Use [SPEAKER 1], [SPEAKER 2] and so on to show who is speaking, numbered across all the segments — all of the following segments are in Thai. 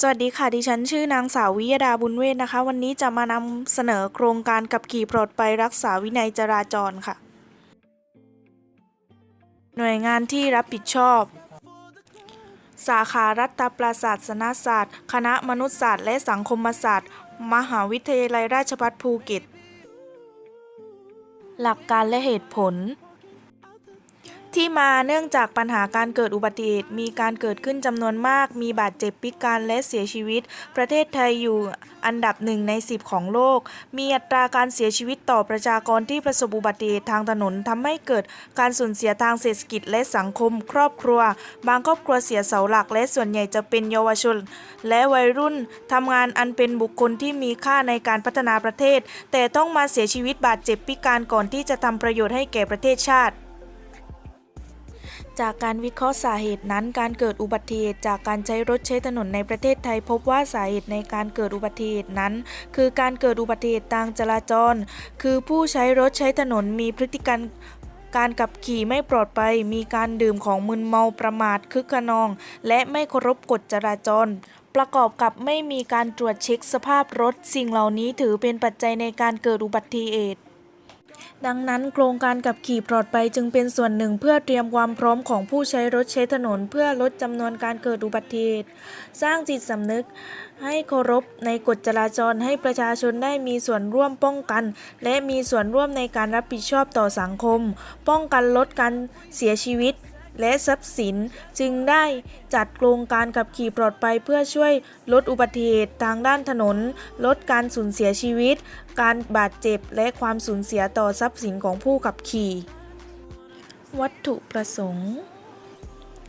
[SPEAKER 1] สวัสดีค่ะ ดิฉันชื่อนางสาววิยดาบุญเวทนะคะ วันนี้จะมานำเสนอโครงการกับขี่ปลอดภัยรักษาวินัยจราจรค่ะ หน่วยงานที่รับผิดชอบ สาขารัฐประศาสนศาสตร์ คณะมนุษยศาสตร์ และสังคมศาสตร์ มหาวิทยาลัยราชภัฏภูเก็ต หลักการและเหตุผล ที่มาเนื่องจากปัญหาการเกิดอุบัติเหตุมีการเกิดขึ้นจำนวนมาก มีบาดเจ็บพิการและเสียชีวิต ประเทศไทยอยู่อันดับหนึ่งใน 10 ของโลก มีอัตราการเสียชีวิตต่อประชากรที่ประสบอุบัติเหตุทางถนนทำให้เกิดการสูญเสียทางเศรษฐกิจและสังคม ครอบครัว บางครอบครัวเสียเสาหลัก และส่วนใหญ่จะเป็นเยาวชน และวัยรุ่นทำงานอันเป็นบุคคลที่มีค่าในการพัฒนาประเทศ แต่ต้องมาเสียชีวิตบาดเจ็บพิการก่อนที่จะทำประโยชน์ให้แก่ประเทศชาติ จากการวิเคราะห์สาเหตุนั้น การเกิดอุบัติเหตุจากการใช้รถใช้ถนนในประเทศไทย พบว่าสาเหตุในการเกิดอุบัติเหตุนั้น คือการเกิดอุบัติเหตุทางจราจร คือผู้ใช้รถใช้ถนนมีพฤติกรรมการขับขี่ไม่ปลอดภัย มีการดื่มของมึนเมาประมาทคึกขนอง และไม่เคารพกฎจราจร ประกอบกับไม่มีการตรวจเช็คสภาพรถ สิ่งเหล่านี้ถือเป็นปัจจัยในการเกิดอุบัติเหตุ ดังนั้นโครงการกับขี่ปลอดภัยจึงเป็นส่วนหนึ่งเพื่อเตรียมความพร้อมของผู้ใช้รถใช้ถนน เพื่อลดจำนวนการเกิดอุบัติเหตุ สร้างจิตสำนึก ให้เคารพในกฎจราจรให้ประชาชนได้มีส่วนร่วมป้องกัน และมีส่วนร่วมในการรับผิดชอบต่อสังคม ป้องกันลดการเสียชีวิต และทรัพย์สิน จึงได้จัดโครงการขับขี่ปลอดภัยเพื่อช่วยลดอุบัติเหตุทางด้านถนน ลดการสูญเสียชีวิต การบาดเจ็บและความสูญเสียต่อทรัพย์สินของผู้ขับขี่ วัตถุประสงค์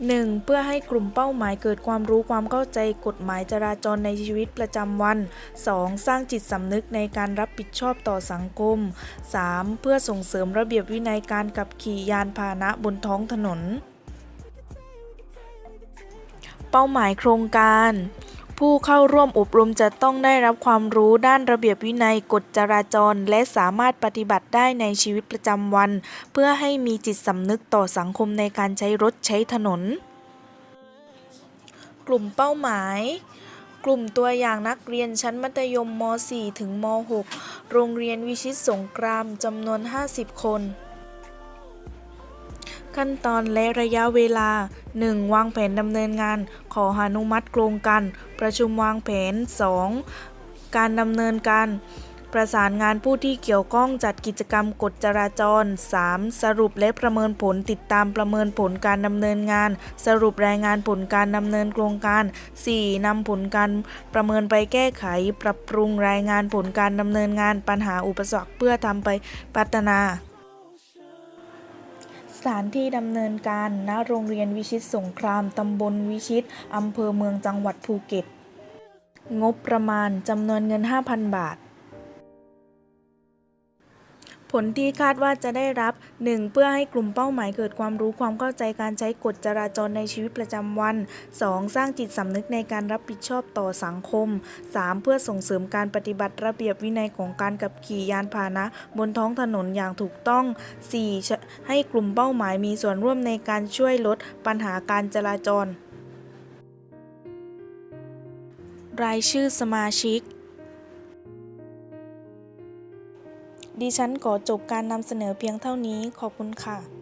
[SPEAKER 1] 1. เพื่อให้กลุ่มเป้าหมายเกิดความรู้ความเข้าใจกฎหมายจราจรในชีวิตประจำวัน 2. สร้างจิตสำนึกในการรับผิดชอบต่อสังคม 3. เพื่อส่งเสริมระเบียบวินัยการขับขี่ยานพาหนะบนท้องถนน เป้าหมายโครงการ ผู้เข้าร่วมอบรมจะต้องได้รับความรู้ด้านระเบียบวินัยกฎจราจร และสามารถปฏิบัติได้ในชีวิตประจำวัน เพื่อให้มีจิตสำนึกต่อสังคมในการใช้รถใช้ถนน กลุ่มเป้าหมายกลุ่มตัวอย่างนักเรียนชั้นมัธยมม .4 ถึงม .6 โรงเรียนวิชิตสงครามจำนวน 50 คน ขั้นตอนและระยะเวลา 1. วางแผนดำเนินงาน ขออนุมัติโครงการ ประชุมวางแผน 2. การดำเนินการ ประสานงานผู้ที่เกี่ยวข้องจัดกิจกรรมกฎจราจร 3. สรุปและประเมินผลติดตามประเมินผลการดำเนินงาน สรุปรายงานผลการดำเนินโครงการ 4. นำผลการประเมินไปแก้ไข ปรับปรุงรายงานผลการดำเนินงานปัญหาอุปสรรคเพื่อทำไปพัฒนา สถานที่ดำเนินการณโรงเรียนวิชิตสงครามตำบลวิชิตอำเภอเมืองจังหวัดภูเก็ต งบประมาณจำนวนเงิน 5,000 บาท ผลที่คาดว่าจะได้รับ 1. เพื่อให้กลุ่มเป้าหมายเกิดความรู้ความเข้าใจการใช้กฎจราจรในชีวิตประจำวัน 2. สร้างจิตสำนึกในการรับผิดชอบต่อสังคม 3. เพื่อส่งเสริมการปฏิบัติระเบียบวินัยของการขับขี่ยานพาหนะ บนท้องถนนอย่างถูกต้อง 4. ให้กลุ่มเป้าหมายมีส่วนร่วมในการช่วยลดปัญหาการจราจร รายชื่อสมาชิก ดิฉันขอจบการนำเสนอเพียงเท่านี้ ขอบคุณค่ะ